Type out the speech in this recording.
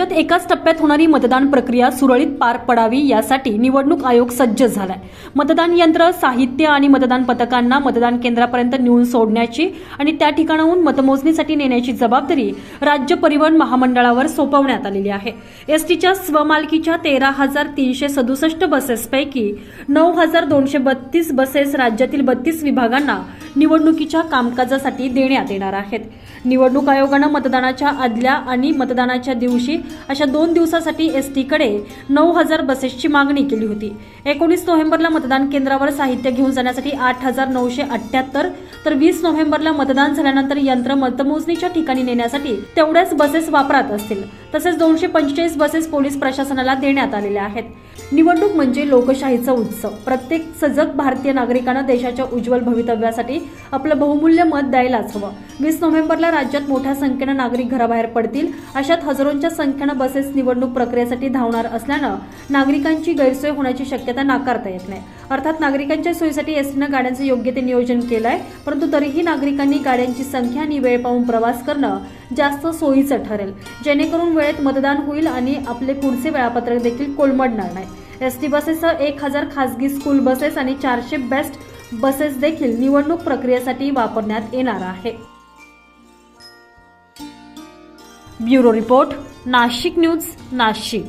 राज्यात एकाच टप्प्यात होणारी मतदान प्रक्रिया सुरळीत पार पडावी यासाठी निवडणूक आयोग सज्ज झालाय. मतदान यंत्र साहित्य आणि मतदान पथकांना मतदान केंद्रापर्यंत नेऊन सोडण्याची आणि त्या ठिकाणाहून मतमोजणीसाठी नेण्याची जबाबदारी राज्य परिवहन महामंडळावर सोपवण्यात आलेली आहे. एसटीच्या स्वमालकीच्या तेरा हजार तीनशे सदुसष्ट बसेसपैकी नऊ हजार दोनशे बत्तीस बसेस राज्यातील बत्तीस विभागांना निवडणुकीच्या कामकाजासाठी देण्यात येणार आहेत. निवडणूक आयोगानं मतदानाच्या आदल्या आणि मतदानाच्या दिवशी अशा दोन दिवसासाठी एसटीकडे नऊ हजार बसेसची मागणी केली होती. एकोणीस नोव्हेंबरला मतदान केंद्रावर साहित्य घेऊन जाण्यासाठी आठ हजार नऊशे अठ्याहत्तर तर वीस नोव्हेंबरला मतदान झाल्यानंतर यंत्र मतमोजणीच्या ठिकाणी नेण्यासाठी तेवढ्याच बसेस वापरात असतील. तसेच दोनशे पंचेचाळीस बसेस पोलीस प्रशासनाला देण्यात आलेल्या आहेत. निवडणूक म्हणजे लोकशाहीचा उत्सव. प्रत्येक सजग भारतीय नागरिकांना देशाच्या उज्ज्वल भवितव्यासाठी आपलं बहुमूल्य मत द्यायलाच हवं. वीस नोव्हेंबरला राज्यात मोठ्या संख्येनं नागरिक घराबाहेर पडतील. अशात हजारोंच्या संख्येनं बसेस निवडणूक प्रक्रियेसाठी धावणार असल्यानं नागरिकांची गैरसोय होण्याची शक्यता नाकारता येत नाही. अर्थात नागरिकांच्या सोयीसाठी एसटीनं गाड्यांचं योग्य ते नियोजन केलं आहे परंतु तरीही नागरिकांनी गाड्यांची संख्या आणि वेळ पाहून प्रवास करणं जास्त सोयीचं ठरेल. जेणेकरून वेळेत मतदान होईल आणि आपले पुढचे वेळापत्रक देखील कोलमडणार नाही. एस टी बसेससह एक हजार खासगी स्कूल बसेस आणि चारशे बेस्ट बसेस देखील निवडणूक प्रक्रियेसाठी वापरण्यात येणार आहे. Bureau report Nashik news Nashik.